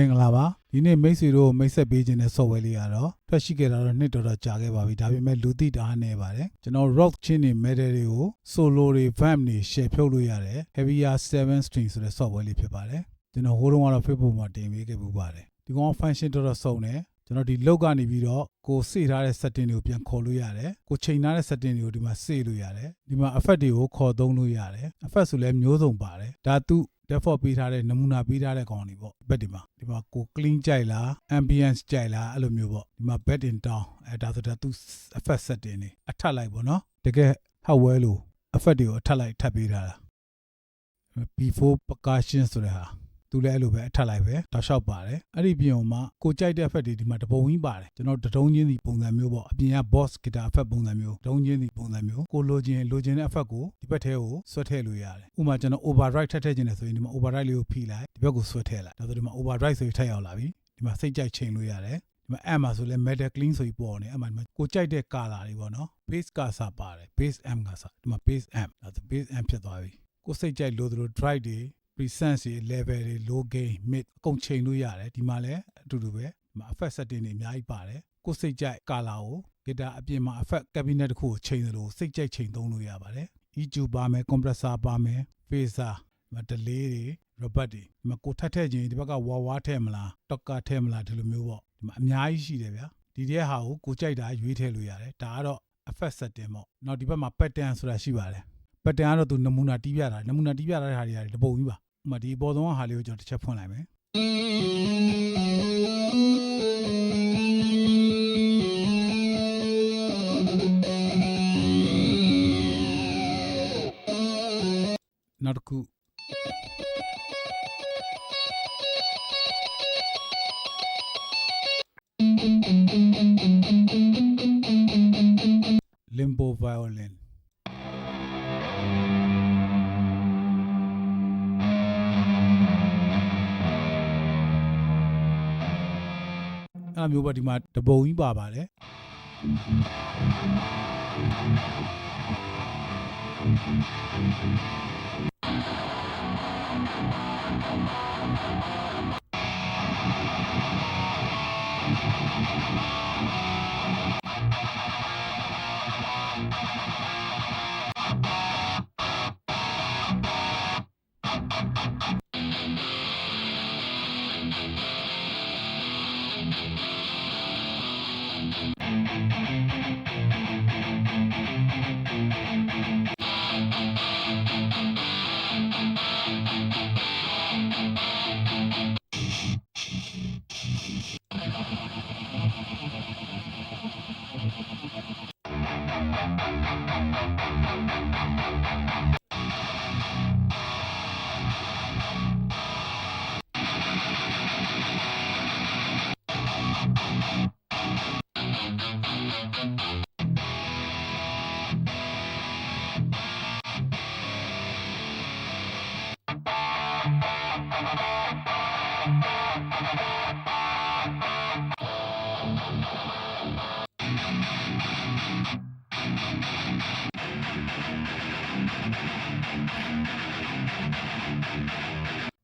မင်္ဂလာပါဒီနေ့မိတ်ဆွေတို့ကိုမိတ်ဆက်ပေးခြင်းတဲ့ software လေးကတော့ထွက်ရှိခဲ့တာတော့နှစ်တော်တော်ကြာခဲ့ပါပြီဒါပေမဲ့လူသိတာအားနေပါတယ်ကျွန်တော် rock ချင်းတွေ metal တွေကို solo တွေ vamp တွေ share ဖြုတ်လို့ရတယ် heavier 7 string ဆိုတဲ့ software လေးဖြစ်ပါတယ်ကျွန်တော်ဟိုးတုန်းကတော့ Facebook မှာတင်ပေးခဲ့ပူပါတယ်ဒီကောင် function တော်တော်စုံတယ် ကျွန်တော်ဒီလောက်ကနေပြီးတော့ကိုစေထားတဲ့ setting တွေကိုပြန်ခေါ်လို့ရတယ်ကိုချိန်ထားတဲ့ setting တွေကိုဒီမှာစေလို့ရတယ်ဒီမှာ effect တွေကိုခေါ်သုံးလို့ရတယ် effect ဆိုလည်းမျိုးစုံပါတယ်ဒါသူ default ပေးထားတဲ့နမူနာပေးထားတဲ့ကောင်တွေပေါ့ဘက်ဒီမှာဒီမှာကို clean ကြိုက်လား ambience ကြိုက်လားအဲ့လိုမျိုးပေါ့ဒီမှာ bed in down အဲဒါဆိုတာသူ effect setting တွေအထပ်လိုက်ပေါ့နော်တကယ် hardware လို့ effect တွေကိုအထပ်လိုက်ထပ်ပေးထားတာ before percussion ဆိုတဲ့ဟာ သူလည်းအဲ့လိုပဲအထက်လိုက်ပဲတောက်လျှောက်ပါတယ်အဲ့ဒီပြင်မှာကိုကြိုက်တဲ့ effect တွေဒီမှာတပုံကြီးပါတယ်ကျွန်တော်တတုံးချင်းစီပုံစံမျိုးပေါ့အပြင်က boss guitar effect ပုံစံမျိုးတတုံးချင်းစီပုံစံမျိုးကိုလိုချင်လိုချင်တဲ့ effect ကိုဒီဘက်ထဲကိုဆွဲထည့်လို့ရတယ်ဥပမာကျွန်တော် override ထည့်ထည့်ခြင်းနဲ့ဆိုရင်ဒီမှာ override လေးကိုဖိလိုက်ဒီဘက်ကိုဆွဲထည့်လိုက်ဒါဆိုဒီမှာ override ဆိုပြီးထည့်ရောက်လာပြီဒီမှာစိတ်ကြိုက်ချိန်လို့ရတယ်ဒီမှာ M မှာဆိုလဲ metal clean ဆိုပြီးပေါ်နေအဲ့မှာဒီမှာကိုကြိုက်တဲ့ color တွေပေါ့နော် base ကစားပါတယ် base M ကစားဒီမှာ base M ဒါဆို base M ဖြစ်သွားပြီကိုစိတ်ကြိုက်လို့သလို drive တွေ presence တွေ level တွေ low gain mid အကုန်ချိန်လို့ရတယ်ဒီမှာလည်းအတူတူပဲဒီမှာ effect setting တွေအများကြီးပါတယ်ကိုစိတ်ကြိုက် color ကို guitar အပြင်မှာ effect cabinet တစ်ခုကိုချိန်သလိုစိတ်ကြိုက်ချိန်သုံးလို့ရပါတယ် EQ ပါမယ် compressor ပါမယ် phaser ဒီမှာ delay တွေ robot တွေဒီမှာကိုထပ်ထည့်ခြင်းဒီဘက်ကဝါဝါထည့်မလား tocker ထည့်မလားဒီလိုမျိုးပေါ့ဒီမှာအများကြီးရှိတယ်ဗျာဒီတဲ့ဟာကိုကိုကြိုက်တာရွေးထည့်လို့ရတယ်ဒါကတော့ effect setting ပေါ့နောက်ဒီဘက်မှာ pattern ဆိုတာရှိပါတယ် pattern ကတော့သူနမူနာတီးပြတာနမူနာတီးပြတဲ့ဟာတွေရတယ်တပုံကြီးပါဥပ မာဒီပေါ်သုံးဟာလေးကိုကျွန်တော်တစ်ချက်ဖွင့်လိုက်မယ်နောက်တစ်ခု မျိုးပါဒီမှာတပုံကြီးပါပါတယ်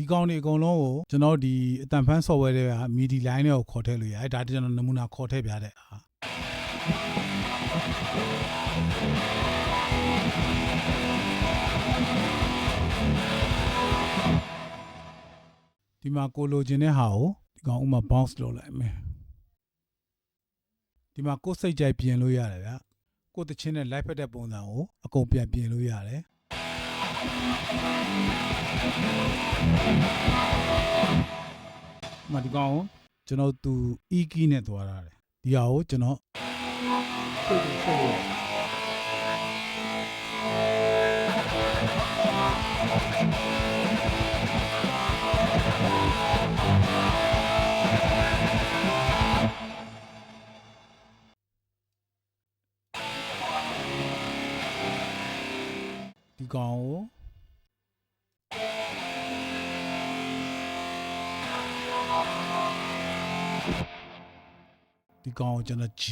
ဒီကောင်းတွေအကုန်လုံးကိုကျွန်တော်ဒီအတန်ဖန် software တွေက MIDI line တွေကိုခေါ်ထည့်လို့ရတယ်ဒါကျွန်တော်နမူနာခေါ်ထည့်ပြတဲ့ဟာဒီမှာကိုလိုချင်တဲ့ဟာကိုဒီကောင်ဥမာ bounce လုပ်လိုက်မယ်ဒီမှာကိုယ်စိတ်ကြိုက်ပြင်လို့ရတယ်ဗျကိုယ်တချင်းနဲ့ live ဖက်တဲ့ပုံစံကိုအကုန်ပြန်ပြင်လို့ရတယ် မဒီကောင်ကိုကျွန်တော်သူ e key နဲ့သွားတာတယ်ဒီဟာကိုကျွန်တော်ဖိတ်ဖိတ်ရဒီကောင်ကိုဒီကောင်ကိုကျွန်တော်ကြ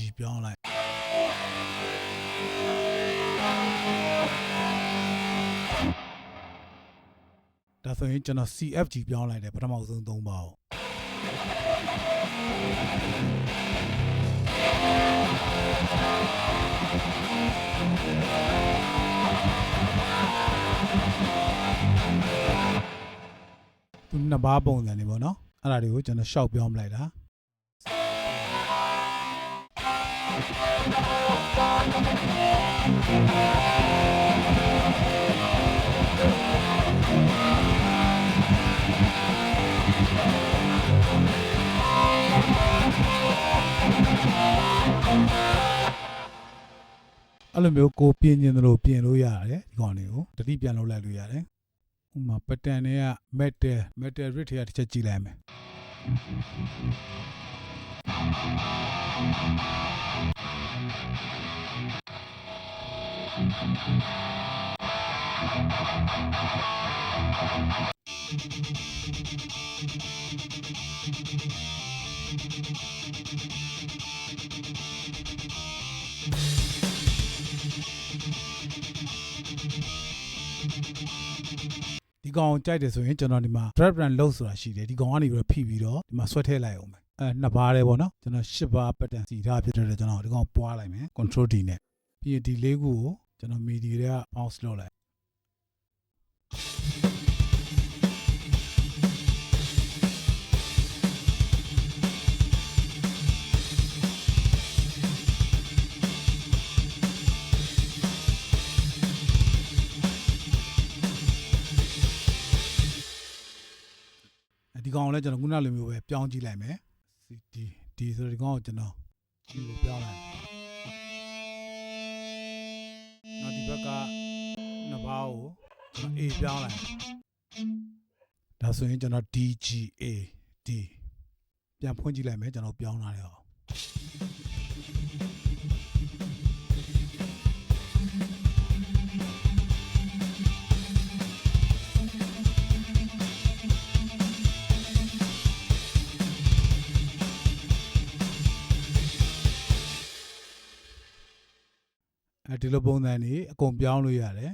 ည်ပြောင်းလိုက်ဒါဆိုရင်ကျွန်တော် CFG ပြောင်းလိုက်တယ်ပထမဆုံးသုံးပါအောင် သူနှစ်ပါးပုံစံနေပေါ့နော်အဲ့ဒါတွေကိုကျွန်တော်ရှောက်ပြောမလိုက်တာ အဲ့လိုမျိုးကိုပြင်ကျင်သလိုပြင်လို့ရတယ်ဒီကောင်လေးကိုတတိပြန်လုပ်လိုက်လို့ရတယ်ဥပမာပတန်တွေက metal metal rate တွေကတစ်ချက်ကြည့်လိုက်မယ် ကောင်ကြိုက်တယ်ဆိုရင်ကျွန်တော်ဒီမှာ drag run လုပ်ဆိုတာရှိတယ်ဒီကောင်ကနေပြီးတော့ဖိပြီးတော့ဒီမှာဆွဲထည့်လိုက်အောင်မယ်အဲနှစ်ပါးလေးပေါ့နော်ကျွန်တော်ရှစ်ပါး pattern စီထားဖြစ်တဲ့အတွက်ကျွန်တော်ဒီကောင်ပွားလိုက်မယ် control D နဲ့ပြီးရင်ဒီလေးခုကိုကျွန်တော် media တွေက bounce လုပ်လိုက် ကောင်ကိုလည်းကျွန်တော်ခုနလိုမျိုးပဲပြောင်းကြည့်လိုက်မယ်ဒီဒီဆိုတော့ဒီကောင်ကိုကျွန်တော်ဒီလိုပြောင်းလိုက်မယ်နောက်ဒီဘက်ကနှစ်ပါးကိုကျွန်တော် A ပြောင်းလိုက်ဒါဆိုရင်ကျွန်တော် DGA D ပြန်ဖွင့်ကြည့်လိုက်မယ်ကျွန်တော်ပြောင်းလာတယ်အော အဲဒီလိုပုံစံနေအကုန်ပြောင်းလို့ရတယ်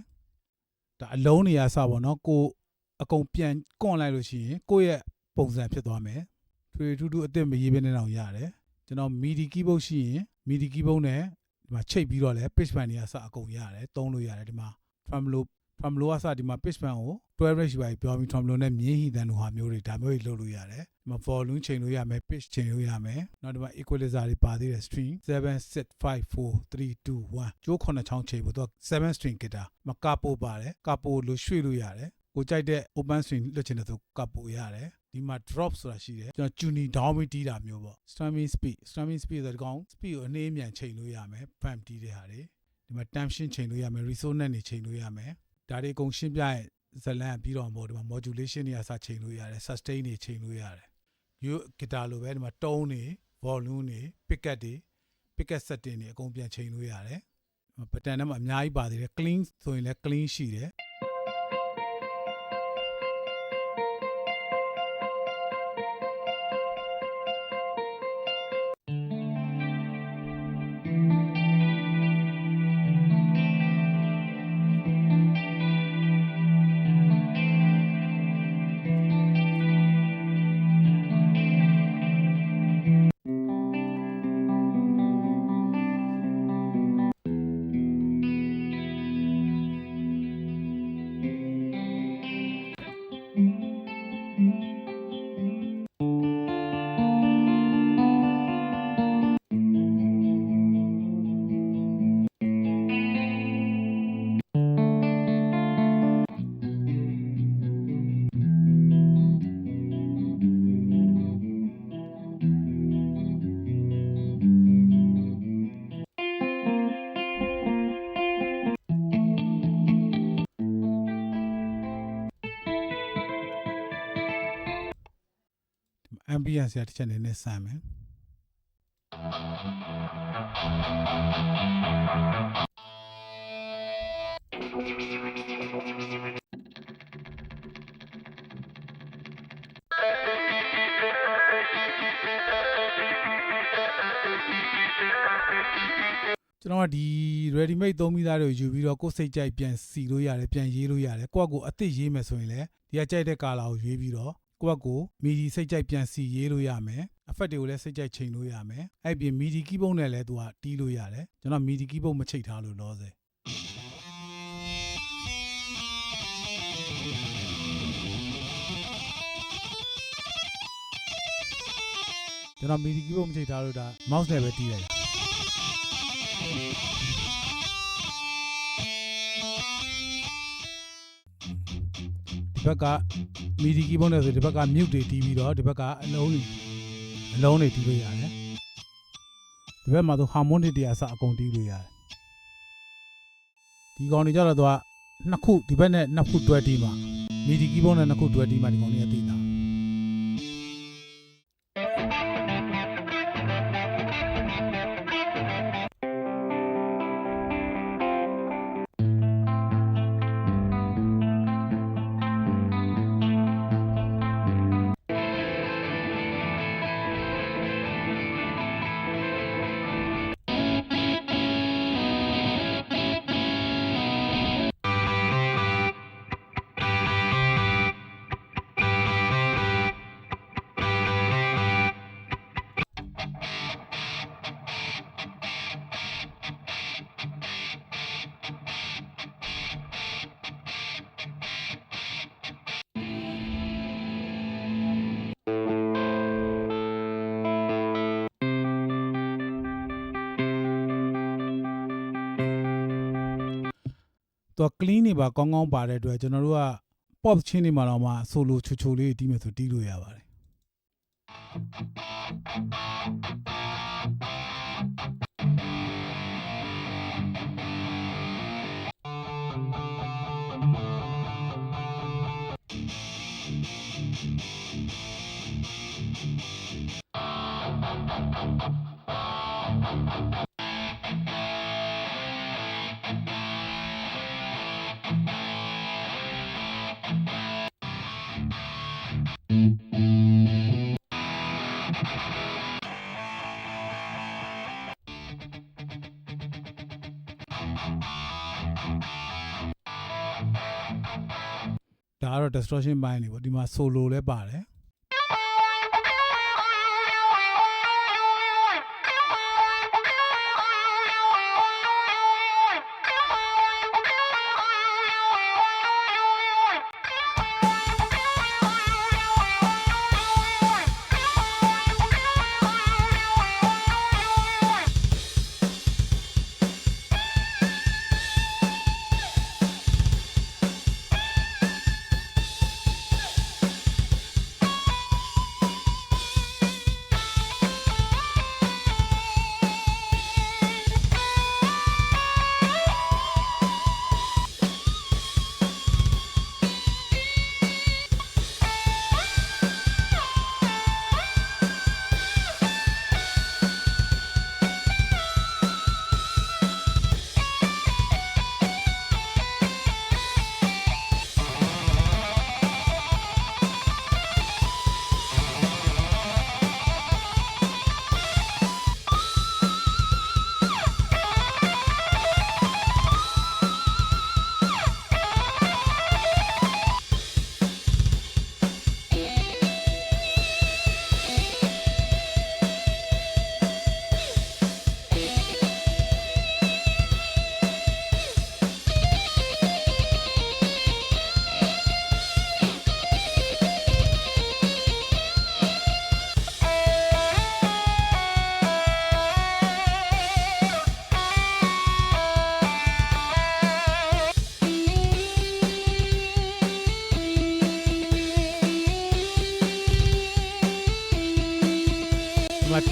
ဒါအလုံးနေရစပါတော့ကိုအကုန်ပြန်ကွန်လိုက်လို့ရှိရင်ကိုယ့်ရဲ့ပုံစံဖြစ်သွားမယ်ထွေထူးထူးအစ်စ်မရေးဘဲနဲ့တော့ရတယ်ကျွန်တော် MIDI keyboard ရှိရင် MIDI keyboard နဲ့ဒီမှာချိတ်ပြီးတော့လဲ pitch band တွေကစအကုန်ရတယ်သုံးလို့ရတယ်ဒီမှာ tremolo tremolo ကစဒီမှာ pitch band ကို 12 range ပါပြောပြီး tremolo နဲ့မြင်းဟီတန်လိုဟာမျိုးတွေဒါမျိုးတွေလုပ်လို့ရတယ်ဒီမှာ volume ချိန်လို့ရမယ် pitch ချိန်လို့ရမယ်နောက်ဒီမှာ equalizer တွေပါသေးတယ် string 7 6 5 4 3 2 1ကျိုး9ချောင်းချိန်ဖို့သူက7 string guitar မကပိုပါတယ်ကပိုလို့ရွှေ့လို့ရတယ်ကိုကြိုက်တဲ့ open string လွှတ်ချင်တဲ့ဆိုကပိုရတယ်ဒီမှာ drop ဆိုတာရှိတယ်ကျွန်တော် tuning down ပြီးတီးတာမျိုးပေါ့ strumming speed strumming speed ဆိုတော့ဒီကောင် speed ကိုအနည်းအမြန်ချိန်လို့ရမယ် bump တီးတဲ့ဟာတွေဒီမှာ tension ချိန်လို့ရမယ် resonance တွေချိန်လို့ရမယ်ဒါတွေအကုန်ရှင်းပြရင် ဇလန်ပြီးတော့မို့ဒီမှာ modulation တွေကစချိန်လို့ရတယ် sustain တွေချိန်လို့ရတယ်ရိုး guitar လိုပဲဒီမှာ tone တွေ volume တွေ pickup တွေ pickup setting တွေအကုန်ပြန်ချိန်လို့ရတယ်ပတန်ထဲမှာအများကြီးပါသေးတယ် clean ဆိုရင်လည်း clean ရှိတယ် ambience ရတစ်ချက်နည်းနည်းဆန်မယ်ကျွန်တော်ကဒီ ready made သုံးပြီးသားတွေကိုယူပြီးတော့ကိုယ်စိတ်ကြိုက်ပြန်စီလို့ရတယ်ပြန်ရေးလို့ရတယ်ကိုယ့်အကိုအစ်စ်ရေးမယ်ဆိုရင်လည်းဒီကကြိုက်တဲ့ကာလာကိုရွေးပြီးတော့ ကိုယ့်ဘက်ကိုမီဒီစိတ်ကြိုက်ပြန်စီရေးလို့ရမယ်အဖက်တွေကိုလည်းစိတ်ကြိုက်ချိန်လို့ရမယ်အဲ့ပြင်မီဒီကီးပုံးနဲ့လည်းသူကတီးလို့ရတယ်ကျွန်တော်မီဒီကီးပုံးမချိတ်ထားလို့လောဆယ်ကျွန်တော်မီဒီကီးပုံးမချိတ်ထားလို့ဒါ mouse နဲ့ပဲတီးလိုက်တာဒီဘက်က မီဒီကီးပုံးနဲ့ဆိုဒီဘက်က mute တွေတီးပြီးတော့ဒီဘက်ကအလုံးတွေအလုံးတွေတီးလို့ရတယ်ဒီဘက်မှာဆို harmonic တွေအစအကုန်တီးလို့ရတယ်ဒီကောင်တွေကြတော့သူကနှစ်ခုဒီဘက်နဲ့နှစ်ခုတွဲတီးမှာမီဒီကီးပုံးနဲ့နှစ်ခုတွဲတီးမှာဒီကောင်တွေကတီးတာ သူက clean နေပါကောင်းကောင်းပါတဲ့အတွက်ကျွန်တော်တို့က pop ချင်းနေမှာတော့မှ solo ချိုချိုလေးတီးမယ်ဆိုတီးလို့ရပါတယ် ဒါကတော့ distortion ပိုင်းနေပေါ့ဒီမှာ solo လည်းပါတယ်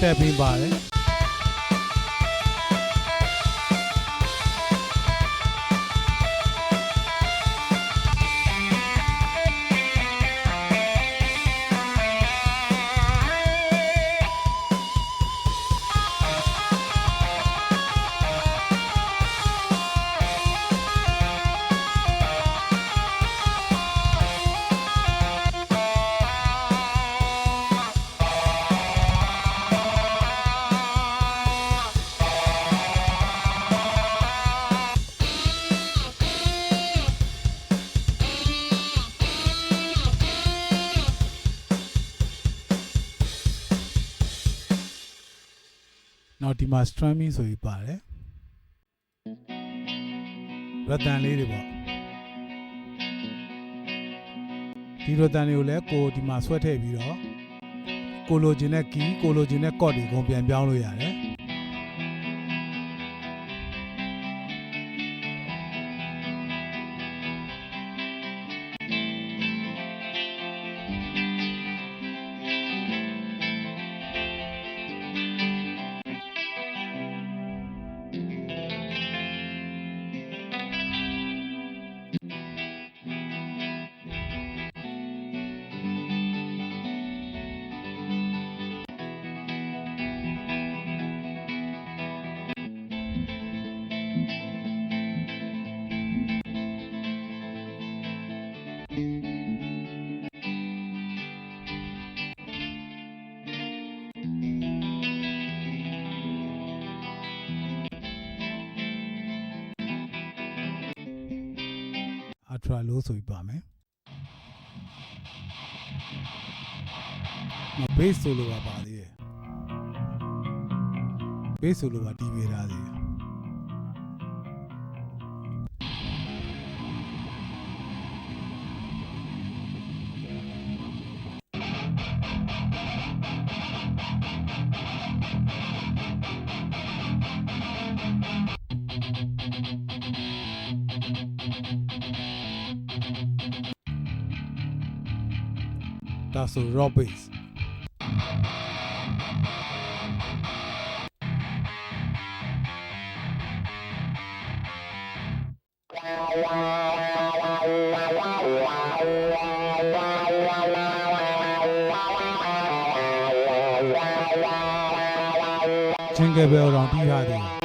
ဒီမှာတက်ပြီးပါတယ် ဒီမှာ strumming ဆိုပြီးပါတယ်ရတန်လေးတွေပေါ့ဒီရတန်တွေကိုလည်းကိုဒီမှာဆွဲထည့်ပြီးတော့ကိုလိုချင်တဲ့ key ကိုလိုချင်တဲ့ chord တွေအကုန်ပြန်ပြောင်းလို့ရတယ် ultra low ဆိုပြီးပါမယ်မ bass solo ပါပါသေးတယ် bass solo ပါတီးပေးထားသေးတယ် ဒါဆို rock bass ချင်းကဲဘယ်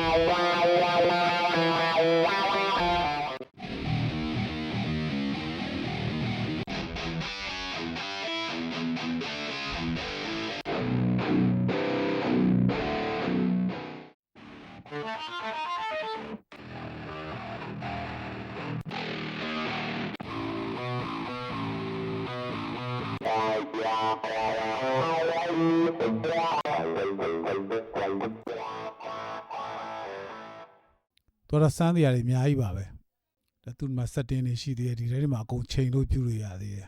တော်တော်စမ်းတရားတွေအများကြီးပါပဲဒါသူ့မှာ setting တွေရှိသေးတယ်ဒီထဲတွေမှာအကုန်ချိန်လို့ပြုလို့ရသေးတယ်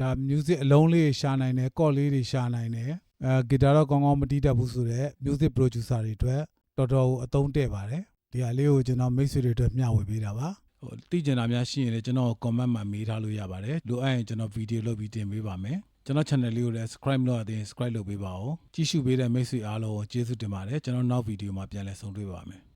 ဒါ music အလုံးလေးတွေရှာနိုင်တယ် chord လေးတွေရှာနိုင်တယ်အဲဂီတာတော့ကောင်းကောင်းမတီးတတ်ဘူးဆိုတော့ music producer တွေအတွက်တော်တော်အသုံးတဲ့ပါတယ်ဒီဟာလေးကိုကျွန်တော်မိတ်ဆွေတွေအတွက်မျှဝေပေးတာပါဟိုသိကျင်တာများရှိရင်လည်းကျွန်တော် comment မှာမေးထားလို့ရပါတယ်လိုအပ်ရင်ကျွန်တော် video လုပ်ပြီးတင်ပေးပါမယ်ကျွန်တော် channel လေးကိုလည်း subscribe လုပ်ရသေးရင် subscribe လုပ်ပေးပါဦးကြည့်ရှုပေးတဲ့မိတ်ဆွေအားလုံးကိုကျေးဇူးတင်ပါတယ်ကျွန်တော်နောက် video မှာပြန်လည်ဆုံတွေ့ပါမယ်